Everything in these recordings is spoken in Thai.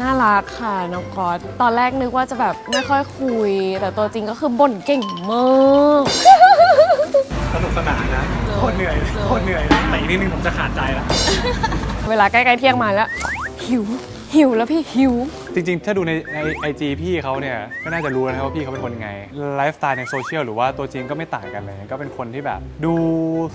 น่ารักค่ะน้องก๊อตตอนแรกนึกว่าจะแบบไม่ค่อยคุย แต่ตัวจริงก็คือบ่นเก่งมากสนุกสนานนะโคตรเหนื่อยเลยโคตรเหนื่อยเลยแต่อีกนิดนึงผมจะขาดใจละเวลาใกล้ๆเที่ยงมาแล้ว หิว หิวแล้วพี่หิว จริง ๆ ถ้าดูในในไอจีพี่เขาเนี่ยก็น่าจะรู้นะครับว่าพี่เขาเป็นคนยังไงไลฟ์สไตล์ในโซเชียลหรือว่าตัวจริงก็ไม่ต่างกันเลย ก็เป็นคนที่แบบ ดู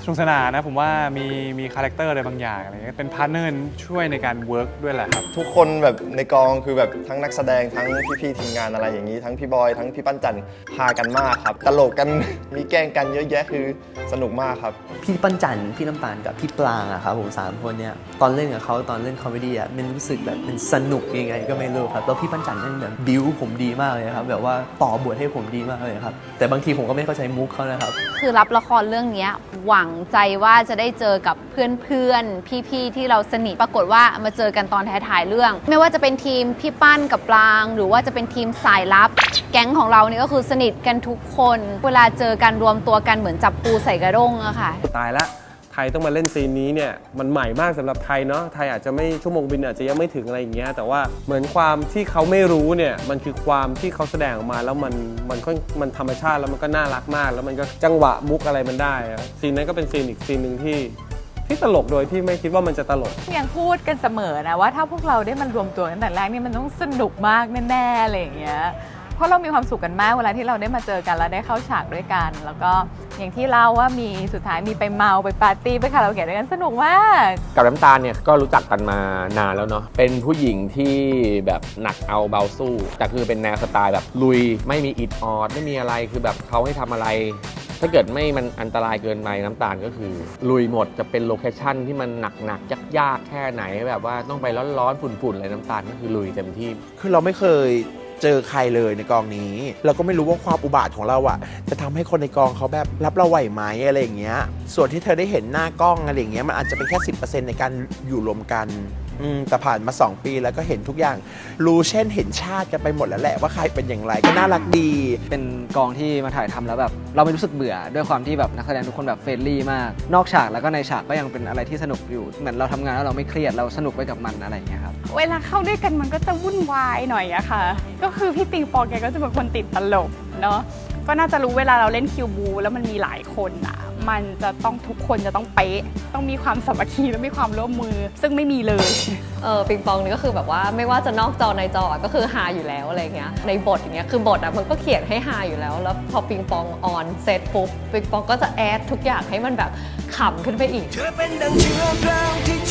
สนุกสนานนะ ผมว่ามีมีคาแรคเตอร์อะไรบางอย่างอะไรเงี้ยเป็นพาร์ทเนอร์ช่วยในการเวิร์กด้วยแหละครับ ทุกคนแบบในกองคือแบบทั้งนักแสดงทั้งพี่ๆทีมงานอะไรอย่างนี้ ทั้งพี่บอยทั้งพี่ปั้นจันทร์พากันมากครับ ตลกกัน มีแกล้งกันเยอะแยะคือสนุกมากครับ พี่ปั้นจันทร์พี่น้ำตาลกับพี่ปลางอะครับผมสามคนเนี่ยตอนเล่นกับเขาตอนเล่นคอมเมดี้อะมันรู้สึกแบบมันสนุกยังไงก็ไม่รู้ครับแล้วพี่ปั้นจันทร์นั่นแบบบิวผมดีมากเลยครับแบบว่าต่อบทให้ผมดีมากเลยครับแต่บางทีผมก็ไม่เข้าใจมุกเขานะครับคือรับละครเรื่องเนี้ยหวังใจว่าจะได้เจอกับเพื่อนๆพี่ๆที่เราสนิทปรากฏว่ามาเจอกันตอนท้ายๆเรื่อง ไม่ว่าจะเป็นทีมพี่ปั้นกับปลาง หรือว่าจะเป็นทีมสายลับ แก๊งของเราเนี่ยก็คือสนิทกันทุกคน เวลาเจอกันรวมตัวกันเหมือนจับปูใส่กระด้งอะค่ะ ตายละไท ยต้องมาเล่นซีนนี้เนี่ยมันใหม่มากสำหรับไทยเนาะไทยอาจจะไม่ชั่วโมงบินอาจจะยังไม่ถึงอะไรอย่างเงี้ยแต่ว่าเหมือนความที่เขาไม่รู้เนี่ยมันคือความที่เขาแสดงออกมาแล้วมันมันก็มันธรรมชาติแล้วมันก็น่ารักมาก แล้วมันก็จังหวะมุกอะไรมันได้ซีนนั้นก็เป็นซีนอีกซีนหนึ่งที่ที่ตลกโดยที่ไม่คิดว่ามันจะตลก ยังพูดกันเสมอนะว่าถ้าพวกเราได้มันรวมตัวกันแต่แรกนี่มันต้องสนุกมากแน่ๆอะไรอย่างเงี้ย ราะเรามีความสุขกันมากเวลาที่เราได้มาเจอกัน แล้วได้เข้าฉากด้วยกัน แล้วก็อย่างที่เล่าว่ามีสุดท้ายมีไปเมาไปปาร์ตี้ไปคาราโอเกะด้วยกันสนุกมาก กับน้ำตาลเนี่ยก็รู้จักกันมานานแล้วเนาะเป็นผู้หญิงที่แบบหนักเอาเบาสู้แต่คือเป็นแนวสไตล์แบบลุยไม่มีอิดออดไม่มีอะไรคือแบบเขาให้ทำอะไรถ้าเกิดไม่มันอันตรายเกินไปน้ำตาลก็คือ ลุยหมดจะเป็นโลเคชั่นที่มันหนักหนักๆยากแค่ไหนแบบว่าต้องไปร้อนๆฝุ่นๆอะไรน้ำตาลก็คือลุยเต็มที่ คือเราไม่เคย เจอใครเลยในกองนี้ เราก็ไม่รู้ว่าความอุบาทของเราอะจะทำให้คนในกองเขาแบบรับเราไหวไหมอะไรอย่างเงี้ยส่วนที่เธอได้เห็นหน้ากล้องอะไรอย่างเงี้ยมันอาจจะเป็นแค่ 10%ในการอยู่รวมกันอืมแต่ผ่านมา 2 ปีแล้วก็เห็นทุกอย่าง รู้เช่นเห็นชาติกันไปหมดแล้วแหละว่าใครเป็นอย่างไรก็น่ารักดี เป็นกองที่มาถ่ายทำแล้วแบบเราไม่รู้สึกเบื่อด้วยความที่แบบนักแสดงทุกคนแบบเฟรนลี่มาก นอกฉากแล้วก็ในฉากก็ยังเป็นอะไรที่สนุกอยู่ เหมือนเราทำงานแล้วเราไม่เครียดเราสนุกไปกับมันอะไรอย่างเงี้ยครับ เวลาเข้าด้วยกันมันก็จะวุ่นวายหน่อยอะค่ะ ก็คือพี่ปิงปองแกก็จะเป็นคนติดตลกเนาะ ก็น่าจะรู้เวลาเราเล่นคิวบู แล้วมันมีหลายคนอะ มันจะต้องทุกคนจะต้องเป๊ะ ต้องมีความสามัคคีและมีความร่วมมือ ซึ่งไม่มีเลย เออปิงปองนี่ก็คือแบบว่าไม่ว่าจะนอกจอในจอก็คือฮาอยู่แล้วอะไรเงี้ย ในบทอย่างเงี้ยคือบทอะมันก็เขียนให้ฮาอยู่แล้ว แล้วพอปิงปองออนเซตปุ๊บปิงปองก็จะแอดทุกอย่างให้มันแบบขำขึ้นไปอีกเธอเป็นดังเชื้อเพลิงที่จุดไฟให้